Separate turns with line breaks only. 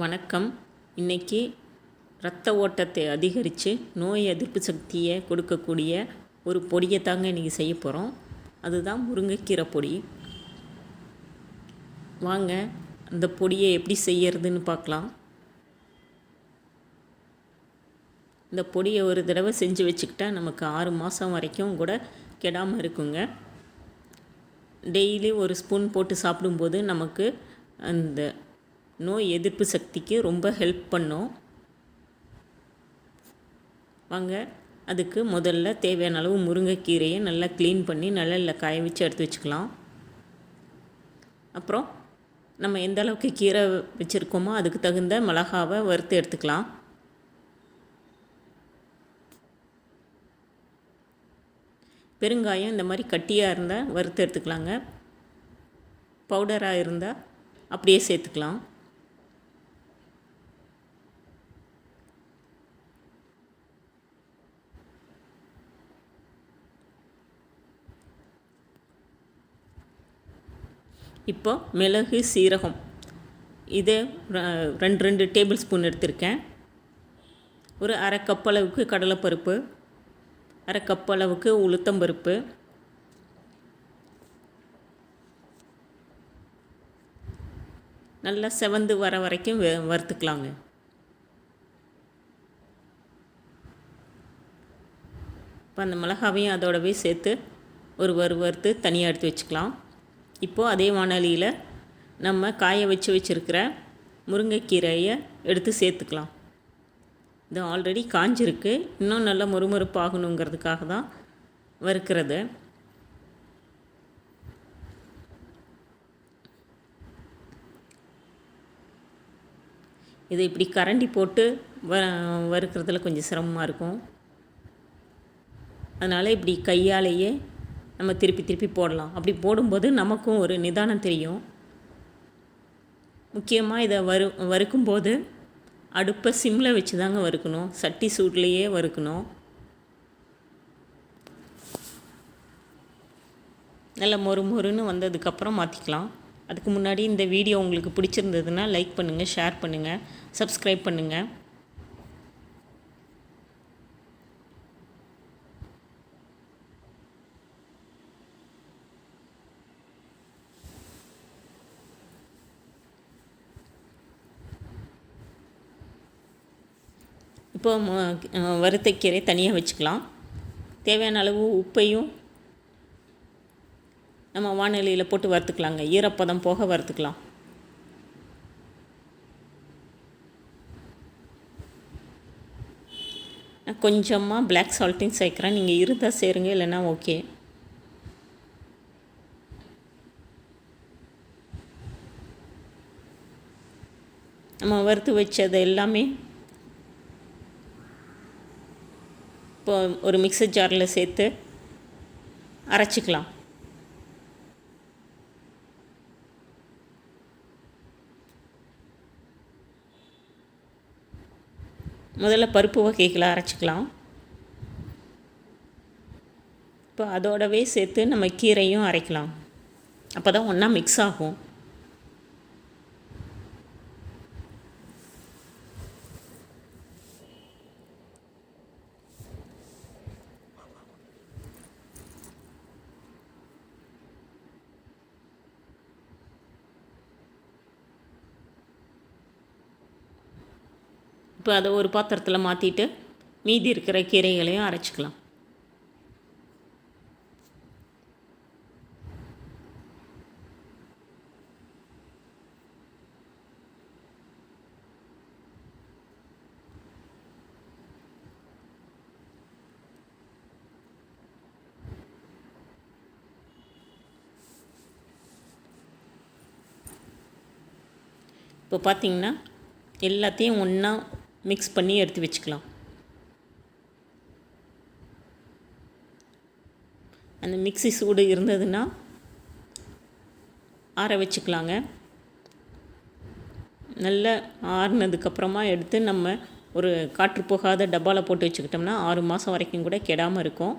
வணக்கம். இன்னைக்கு ரத்த ஓட்டத்தை அதிகரித்து நோய் எதிர்ப்பு சக்தியை கொடுக்கக்கூடிய ஒரு பொடியை தாங்க இன்றைக்கி செய்ய போகிறோம் அதுதான் முருங்கைக்கீரை பொடி. வாங்க அந்த பொடியை எப்படி செய்யறதுன்னு பார்க்கலாம். இந்த பொடியை ஒரு தடவை செஞ்சு வச்சுக்கிட்டா நமக்கு ஆறு மாதம் வரைக்கும் கூட கெடாமல் இருக்குங்க. டெய்லி ஒரு ஸ்பூன் போட்டு சாப்பிடும்போது நமக்கு அந்த நோய் எதிர்ப்பு சக்திக்கு ரொம்ப ஹெல்ப் பண்ணும். வாங்க அதுக்கு முதல்ல தேவையான அளவு முருங்கைக்கீரையை நல்லா க்ளீன் பண்ணி நல்லா காய வச்சு எடுத்து வச்சுக்கலாம். அப்புறம் நம்ம எந்த அளவுக்கு கீரை வச்சுருக்கோமோ அதுக்கு தகுந்த மிளகாவை வறுத்து எடுத்துக்கலாம். பெருங்காயம் இந்த மாதிரி கட்டியாக இருந்தால் வறுத்து எடுத்துக்கலாங்க. பவுடராக இருந்தால் அப்படியே சேர்த்துக்கலாம். இப்போ மிளகு சீரகம். இது ரெண்டு ரெண்டு டேபிள் ஸ்பூன் எடுத்திருக்கேன். ஒரு அரை கப் அளவுக்கு கடலைப்பருப்பு அரை கப் அளவுக்கு உளுத்தம்பருப்பு நல்லா செவந்து வர வரைக்கும் வறுத்துக்கலாங்க. இப்போ அந்த மிளகாவையும் அதோடவே சேர்த்து ஒரு வறு வறுத்து தனியாக எடுத்து வச்சுக்கலாம். இப்போது அதே வானொலியில் நம்ம காய வச்சு வச்சுருக்கிற முருங்கைக்கீரையை எடுத்து சேர்த்துக்கலாம். இது ஆல்ரெடி காஞ்சிருக்கு. இன்னும் நல்லா முறுமுறுப்பு ஆகணுங்கிறதுக்காக தான் வறுக்கிறது. இதை இப்படி கரண்டி போட்டு வ வறுக்கிறதுல கொஞ்சம் சிரமமாக இருக்கும். அதனால் இப்படி கையாலேயே நம்ம திருப்பி திருப்பி போடலாம். அப்படி போடும்போது நமக்கும் ஒரு நிதானம் தெரியும். முக்கியமாக இதை வறு வறுக்கும்போது அடுப்பை சிம்மில் வச்சு தாங்க வறுக்கணும். சட்டி சூட்லேயே வறுக்கணும். நல்லா மொறு மொறுன்னு வந்ததுக்கப்புறம் மாற்றிக்கலாம் அதுக்கு முன்னாடி இந்த வீடியோ உங்களுக்கு பிடிச்சிருந்ததுன்னா லைக் பண்ணுங்கள் ஷேர் பண்ணுங்கள் சப்ஸ்கிரைப் பண்ணுங்கள் இப்போ வறுத்த தனியாக வச்சுக்கலாம். தேவையான அளவு உப்பையும் நம்ம வானிலையில் போட்டு வறுத்துக்கலாங்க. ஈரப்பதம் போக வறுத்துக்கலாம். நான் கொஞ்சமாக பிளாக் சால்ட்டையும் சேர்க்குறேன். நீங்கள் இருந்தால் சேருங்க இல்லைன்னா ஓகே நம்ம வறுத்து வச்சது எல்லாமே இப்போ ஒரு மிக்சர் ஜாரில் சேர்த்து அரைச்சிக்கலாம். முதல்ல பருப்பு வகைகளை அரைச்சிக்கலாம். இப்போ அதோடவே சேர்த்து நம்ம கீரையும் அரைக்கலாம். அப்போ தான் ஒன்றா மிக்ஸ் ஆகும். இப்போ அதை ஒரு பாத்திரத்தில் மாற்றிட்டு மீதி இருக்கிற கீரைகளையும் அரைச்சிக்கலாம். இப்போ பார்த்திங்கன்னா எல்லாத்தையும் ஒன்றா மிக்ஸ் பண்ணி எடுத்து வச்சுக்கலாம். அந்த மிக்சி சூடு இருந்ததுன்னா ஆற வச்சுக்கலாங்க. நல்லா ஆறுனதுக்கப்புறமா எடுத்து நம்ம ஒரு காற்று போகாத டப்பாவில் போட்டு வச்சுக்கிட்டோம்னா ஆறு மாதம் வரைக்கும் கூட கெடாமல் இருக்கும்.